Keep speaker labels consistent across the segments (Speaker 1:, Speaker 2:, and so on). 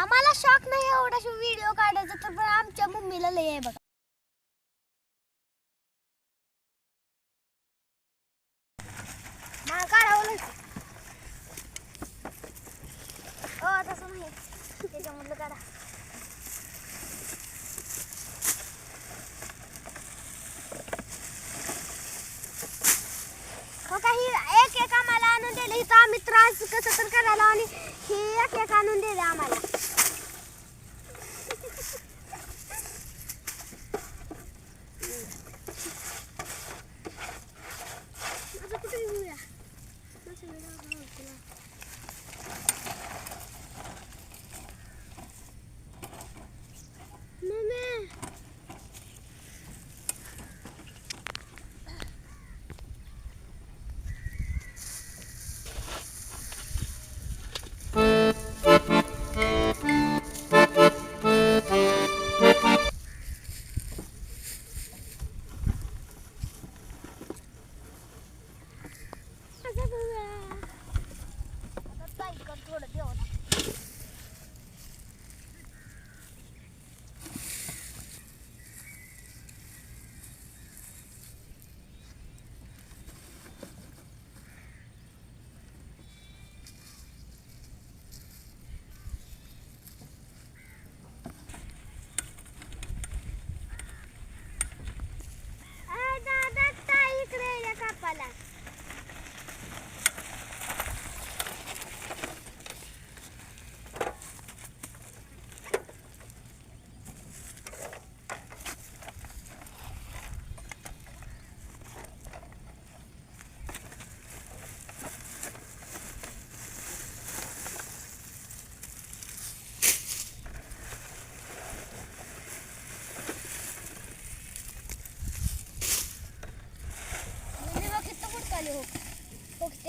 Speaker 1: आम्हाला शॉक नाही एवढा व्हिडिओ काढायचा तर पण आमच्या मम्मीला लय आहे बघा. काढावं हो तसं नाही. त्याच्यामधलं काढा. हो काही एक एक आम्हाला आणून दिले. इथं आम्ही त्रास कसं तर करायला आणि ही एक एक आणून दिले आम्हाला. 说了别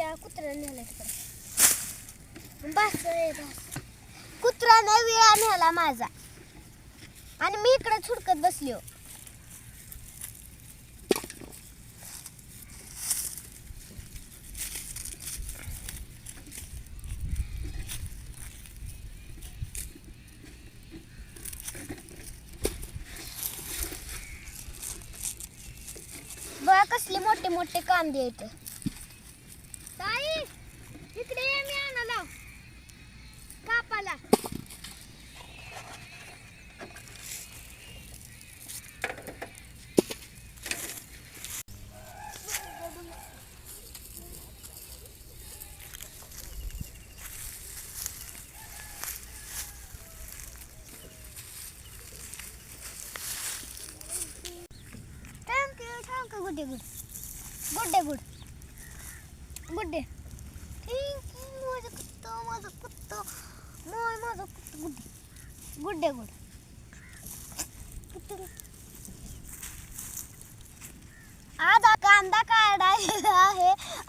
Speaker 1: त्या कुत्र्याने नेला बस रे विळा नेला माझा. आणि मी इकडे छुडकत बसली हो. बघा कसले मोठे मोठे कांदे येते good day, good. Good day, good. Good day. Thank you, mother kutta, mother Mazakutta. My Mazakutta, good day. Good day, good.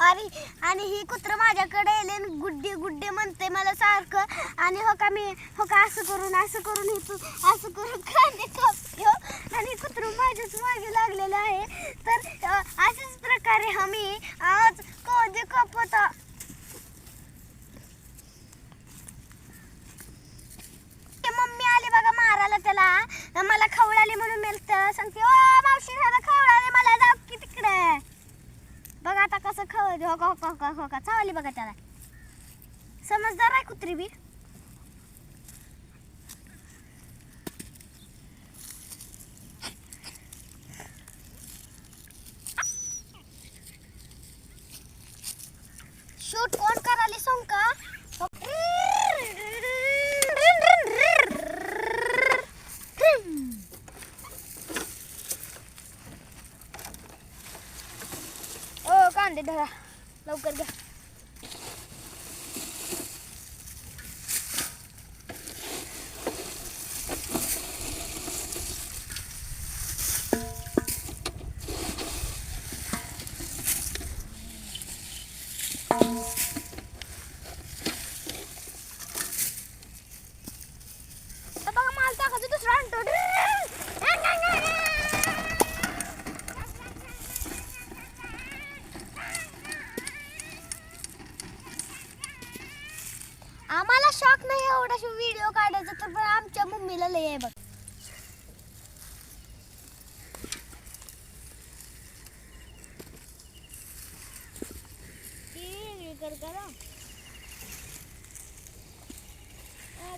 Speaker 1: आणि आणि ही कुत्र माझ्याकडे येले गुड्डे गुड्डे म्हणते मला सारखं. आणि हो का मी हो का असं करून असं करून हे तू असं करून कांदे कापतो आणि कुत्र माझ्याच मागे लागलेलं आहे. तर अशाच प्रकारे आम्ही आज कांदे कापत ते मम्मी आली बघा मारायला त्याला. मला खवळाली म्हणून मिळतं सांगते ओ मावशी दादा खवळाले मला जाऊ की तिकडे बघा आता कसं खव हो का हो का? चावली बघा त्याला. समजदार आहे कुत्री बी. बघा माल टाकायचं दुसरा आणतो. आम्हाला शॉक नाही एवढा व्हिडिओ काढायचा तर पण आमच्या मम्मीला लय आहे बघ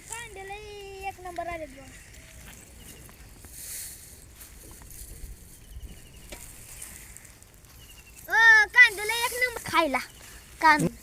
Speaker 1: कांद्याला एक नंबर आले बघ अ, कांद्याला एक नंबर खायला. कांदा.